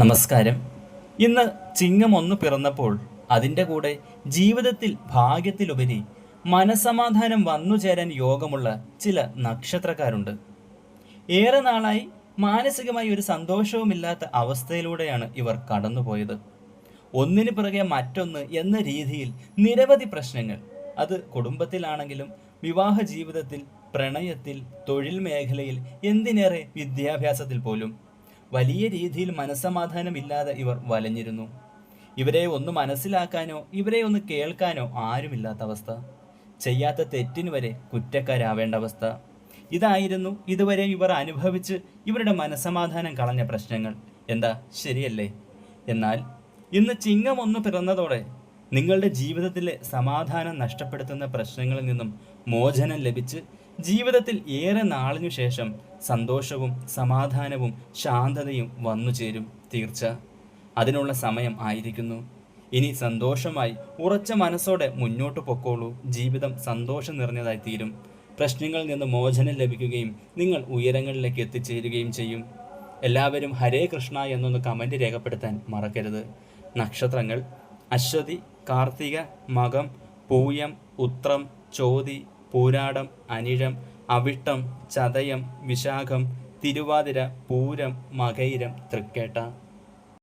നമസ്കാരം. ഇന്ന് ചിങ്ങം ഒന്ന് പിറന്നപ്പോൾ അതിന്റെ കൂടെ ജീവിതത്തിൽ ഭാഗ്യത്തിലുപരി മനസമാധാനം വന്നു ചേരാൻ യോഗമുള്ള ചില നക്ഷത്രക്കാരുണ്ട്. ഏറെ നാളായി മാനസികമായി ഒരു സന്തോഷവുമില്ലാത്ത അവസ്ഥയിലൂടെയാണ് ഇവർ കടന്നുപോയത്. ഒന്നിന് പിറകെ മറ്റൊന്ന് എന്ന രീതിയിൽ നിരവധി പ്രശ്നങ്ങൾ. അത് കുടുംബത്തിലാണെങ്കിലും വിവാഹ ജീവിതത്തിൽ പ്രണയത്തിൽ തൊഴിൽ മേഖലയിൽ എന്തിനേറെ വിദ്യാഭ്യാസത്തിൽ പോലും വലിയ രീതിയിൽ മനസ്സമാധാനമില്ലാതെ ഇവർ വലഞ്ഞിരുന്നു. ഇവരെ ഒന്ന് മനസ്സിലാക്കാനോ ഇവരെ ഒന്ന് കേൾക്കാനോ ആരുമില്ലാത്ത അവസ്ഥ. ചെയ്യാത്ത തെറ്റിന് വരെ കുറ്റക്കാരാവേണ്ട അവസ്ഥ. ഇതായിരുന്നു ഇതുവരെ ഇവർ അനുഭവിച്ച് ഇവരുടെ മനസ്സമാധാനം കളഞ്ഞ പ്രശ്നങ്ങൾ. എന്താ? ശരിയല്ലേ? എന്നാൽ ഇന്ന് ചിങ്ങം ഒന്ന് പിറന്നതോടെ നിങ്ങളുടെ ജീവിതത്തിലെ സമാധാനം നഷ്ടപ്പെടുത്തുന്ന പ്രശ്നങ്ങളിൽ നിന്നും മോചനം ലഭിച്ച് ജീവിതത്തിൽ ഏറെ നാളിനു ശേഷം സന്തോഷവും സമാധാനവും ശാന്തതയും വന്നു ചേരും തീർച്ച. അതിനുള്ള സമയം ആയിരിക്കുന്നു. ഇനി സന്തോഷമായി ഉറച്ച മനസ്സോടെ മുന്നോട്ട് പൊക്കോളൂ. ജീവിതം സന്തോഷം നിറഞ്ഞതായി തീരും. പ്രശ്നങ്ങളിൽ നിന്ന് മോചനം ലഭിക്കുകയും നിങ്ങൾ ഉയരങ്ങളിലേക്ക് എത്തിച്ചേരുകയും ചെയ്യും. എല്ലാവരും ഹരേ കൃഷ്ണ എന്നൊന്ന് കമന്റ് രേഖപ്പെടുത്താൻ മറക്കരുത്. നക്ഷത്രങ്ങൾ അശ്വതി കാർത്തിക മകം പൂയം ഉത്രം ചോതി പൂരാടം അനിഴം അവിട്ടം ചതയം വിശാഖം തിരുവാതിര പൂരം മകയിരം തൃക്കേട്ട.